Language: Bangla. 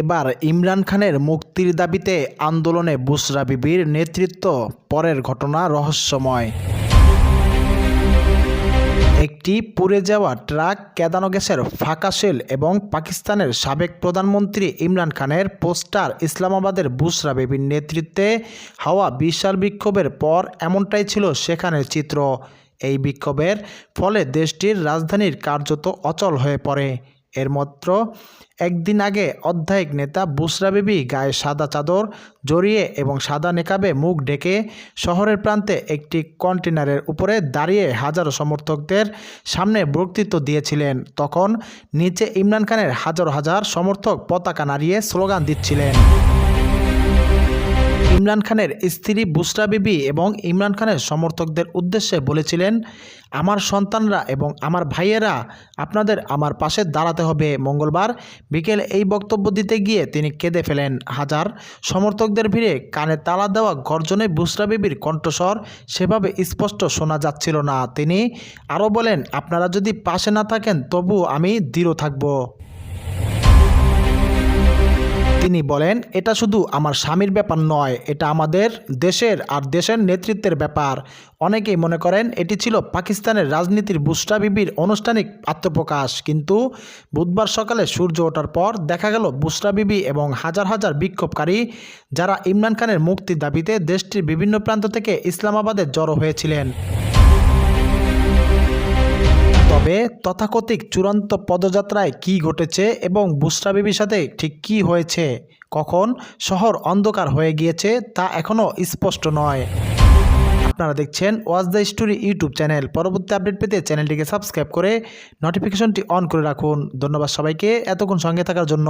এবার ইমরান খানের মুক্তির দাবিতে আন্দোলনে বুসরা বিবির নেতৃত্ব, পরের ঘটনা রহস্যময়। একটি পুড়ে যাওয়া ট্রাক কেদানো গ্যাসের ফাঁকা সেল এবং পাকিস্তানের সাবেক প্রধানমন্ত্রী ইমরান খানের পোস্টার ইসলামাবাদের বুসরা বেবির নেতৃত্বে হাওয়া বিশাল বিক্ষোভের পর এমনটাই ছিল সেখানের চিত্র। এই বিক্ষোভের ফলে দেশটির রাজধানীর কার্যত অচল হয়ে পড়ে। এর মাত্র একদিন আগে অধ্যায়িক নেতা বুসরা বিবি গায়ে সাদা চাদর জড়িয়ে এবং সাদা নেকাবে মুখ ডেকে শহরের প্রান্তে একটি কন্টেনারের উপরে দাঁড়িয়ে হাজারো সমর্থকদের সামনে বক্তৃত্ব দিয়েছিলেন। তখন নিচে ইমরান খানের হাজার হাজার সমর্থক পতাকা নাড়িয়ে স্লোগান দিচ্ছিলেন। ইমরান খানের স্ত্রী বুসরা বিবি এবং ইমরান খানের সমর্থকদের উদ্দেশ্যে বলেছিলেন, আমার সন্তানরা এবং আমার ভাইয়েরা আপনাদের আমার পাশে দাঁড়াতে হবে। মঙ্গলবার বিকেলে এই বক্তব্য দিতে গিয়ে তিনি কেঁদে ফেলেন। হাজার সমর্থকদের ভিড়ে কানে তালা দেওয়া গর্জনে বুসরা বিবির কণ্ঠস্বর সেভাবে স্পষ্ট শোনা যাচ্ছিল না। তিনি আরও বলেন, আপনারা যদি পাশে না থাকেন তবু আমি দৃঢ় থাকব। তিনি বলেন, এটা শুধু আমার স্বামীর ব্যাপার নয়, এটা আমাদের দেশের আর দেশের নেতৃত্বের ব্যাপার। অনেকেই মনে করেন, এটি ছিল পাকিস্তানের রাজনীতির বুসরা বিবির আনুষ্ঠানিক আত্মপ্রকাশ। কিন্তু বুধবার সকালে সূর্য ওঠার পর দেখা গেল বুসরা বিবি এবং হাজার হাজার বিক্ষোভকারী, যারা ইমরান খানের মুক্তির দাবিতে দেশটির বিভিন্ন প্রান্ত থেকে ইসলামাবাদে জড়ো হয়েছিলেন। তবে তথাকথিক চূড়ান্ত পদযাত্রায় কি ঘটেছে এবং বুসরা বিবির সাথে ঠিক কি হয়েছে? কখন শহর অন্ধকার হয়ে গিয়েছে তা এখনও স্পষ্ট নয়। আপনারা দেখছেন was the story YouTube channel. পরবর্তী আপডেট পেতে চ্যানেলটিকে সাবস্ক্রাইব করে নোটিফিকেশনটি অন করে রাখুন। ধন্যবাদ সবাইকে। এতক্ষণ সঙ্গে থাকার জন্য।